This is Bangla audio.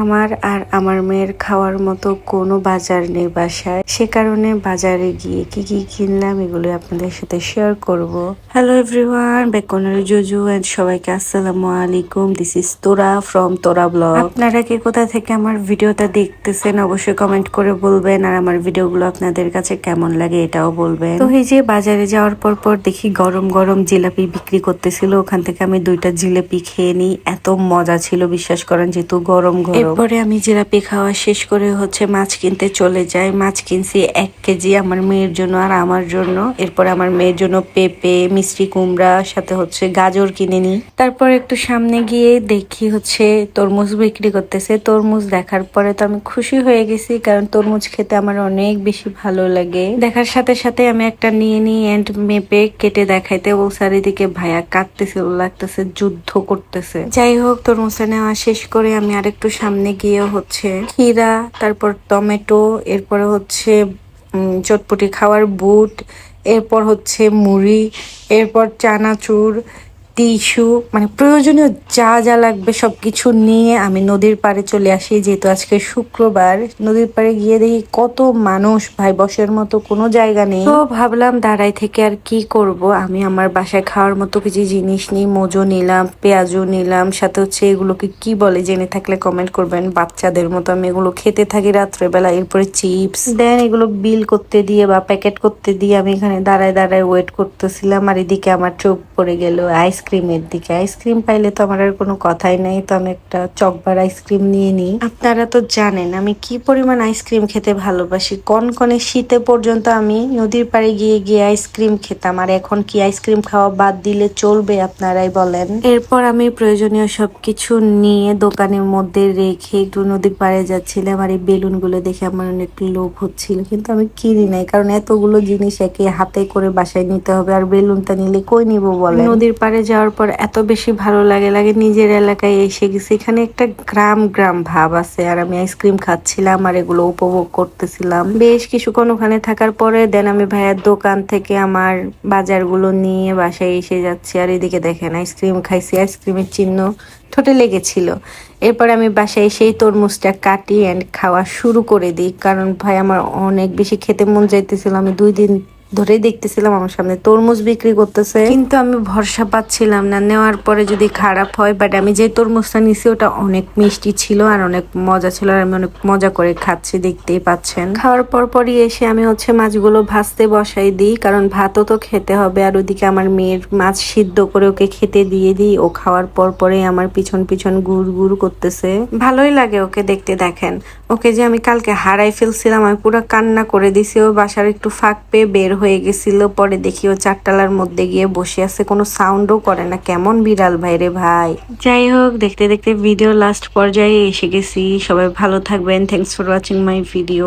আমার আর আমার মেয়ের খাওয়ার মতো কোনো বাজার নেই বাসায়। সে কারণে বাজারে গিয়ে কি কি কিনলাম এগুলো আপনাদের সাথে শেয়ার করব। হ্যালো এভরিওয়ান বেকনের জুজু এন্ড সবাইকে আসসালামু আলাইকুম। This is Tora from Tora vlog আপনারা কে কোথা থেকে আমার ভিডিওটা দেখতেছেন অবশ্যই কমেন্ট করে বলবেন। আর আমার ভিডিওগুলো আপনাদের কাছে কেমন লাগে এটাও বলবেন। তো এই যে বাজারে যাওয়ার পর পর দেখি গরম গরম জিলাপি বিক্রি করতেছিল। ওখান থেকে আমি দুইটা জিলাপি খেয়ে নিই। এত মজা ছিল, বিশ্বাস করেন যেহেতু গরম গরম। এরপরে আমি জিলাপি খাওয়া শেষ করে হচ্ছে মাছ কিনতে চলে যাই। মাছ কিনছি এক কেজি আমার মেয়ের জন্য আর আমার জন্য। এরপরে আমার মেয়ের জন্য পেঁপে, মিষ্টি কুমড়া, সাথে হচ্ছে গাজর কিনে নিই। তারপর একটু সামনে গিয়ে দেখি হচ্ছে তরমুজ বিক্রি করতেছে। তরমুজ দেখার পরে তো আমি খুশি হয়ে গেছি কারণ তরমুজ খেতে আমার অনেক বেশি ভালো লাগে। দেখার সাথে সাথে আমি একটা নিয়ে নিই এন্ড মেপে কেটে দেখাইতে ও চারিদিকে ভাইয়া ও লাগতেছে, যুদ্ধ করতেছে। যাই হোক, তরমুজটা নেওয়া শেষ করে আমি আরেকটু সামনে গিয়ে হচ্ছে খিরা তারপর টমেটো, এরপরে হচ্ছে চটপটি খাওয়ার বুট, এরপর হচ্ছে মুড়ি, এরপর চানাচুর টিস্যু মানে প্রয়োজনীয় যা যা লাগবে সব কিছু নিয়ে আমি নদীর পাড়ে চলে আসি, যেহেতু আজকে শুক্রবার। নদীর পাড়ে গিয়ে দেখি কত মানুষ, ভাই বসের মতো কোনো জায়গা নেই। তো ভাবলাম দাঁড়াই থেকে আর কি করব? আমি আমার বাসায় খাওয়ার মতো কিছু জিনিস নিই, মোজো নিলাম, পেঁয়াজও নিলাম, সাথে হচ্ছে এগুলোকে কি বলে জেনে থাকলে কমেন্ট করবেন। বাচ্চাদের মতো আমি এগুলো খেতে থাকি রাত্রেবেলা, এরপরে চিপস। দেন এগুলো বিল করতে দিয়ে বা প্যাকেট করতে দিয়ে আমি এখানে দাঁড়ায় দাঁড়ায় ওয়েট করতেছিলাম, আর এদিকে আমার চোখ পড়ে গেল আইসক্রিমের দিকে। আইসক্রিম পাইলে তো আমার আর কোনো কথাই নেই, তো আমি একটা চকবার আইসক্রিম নিয়ে নিই। আপনারা তো জানেন আমি কি পরিমাণ আইসক্রিম খেতে ভালোবাসি। কনকনে শীতে পর্যন্ত আমি নদীর পাড়ে গিয়ে গিয়ে আইসক্রিম খেতাম, আর এখন কি আইসক্রিম খাওয়া বাদ দিলে চলবে আপনারাই বলেন। এরপর আমি প্রয়োজনীয় সবকিছু নিয়ে দোকানের মধ্যে রেখে একটু নদীর পাড়ে যাচ্ছিলাম, আর এই বেলুনগুলো দেখে আমার অনেক লোভ হচ্ছিল। কিন্তু আমি কিনি নাই, কারণ এতগুলো জিনিস একে হাতে করে বাসায় নিতে হবে, আর বেলুনটা নিলে কই নিব বলে নদীর পাড়ে যাওয়ার পর এত বেশি ভালো লাগে লাগে নিজের এলাকায় এসে গেছি। এখানে একটা গ্রাম গ্রাম ভাব আছে। আর আমি আইসক্রিম খাচ্ছিলাম আর এগুলো উপভোগ করতেছিলাম। বেশ কিছুক্ষণ ওখানে থাকার পরে দেন আমি ভাইয়ার দোকান থেকে আমার বাজারগুলো নিয়ে বাসায় এসে যাচ্ছি। আর এদিকে দেখেন আইসক্রিম খাইছি। আইসক্রিমের চিহ্ন ঠোঁটে লেগেছিল। এরপর আমি বাসায় সেই তরমুজটা কাটি অ্যান্ড খাওয়া শুরু করে দিই। কারণ ভাই আমার অনেক বেশি খেতে মন যাইতেছিল আমি দুই দিন ধরেই দেখতেছিলাম আমার সামনে তরমুজ বিক্রি করতেছে। কিন্তু আমি ভরসা পাচ্ছিলাম না নেওয়ার পরে যদি খারাপ হয় বাট আমি যে তরমুজটা নিছি ওটা অনেক মিষ্টি ছিল আর অনেক মজা ছিল আর আমি অনেক মজা করে খাচ্ছি দেখতেই পাচ্ছেন। খাওয়ার পর পরই এসে আমি হচ্ছে মাছগুলো ভাজতে বসাই দিই কারণ ভাতও তো খেতে হবে আর ওদিকে আমার মেয়ের মাছ সিদ্ধ করে ওকে খেতে দিয়ে দিই। ও খাওয়ার পর পরে আমার পিছন পিছন গুড় গুড় করতেছে। ভালোই লাগে ওকে দেখতে দেখেন। ওকে যে আমি কালকে হারাই ফেলছিলাম আমি পুরো কান্না করে দিছি ও বাসার একটু ফাঁক পেয়ে বের হয়ে গেছিল, পরে দেখি ও চারটালার মধ্যে গিয়ে বসে আছে। কোনো সাউন্ডও করে না। কেমন বিড়াল ভাই রে ভাই? যাই হোক, দেখতে দেখতে ভিডিও লাস্ট পর্যায়ে এসে গেছি। সবাই ভালো থাকবেন। Thanks for watching my video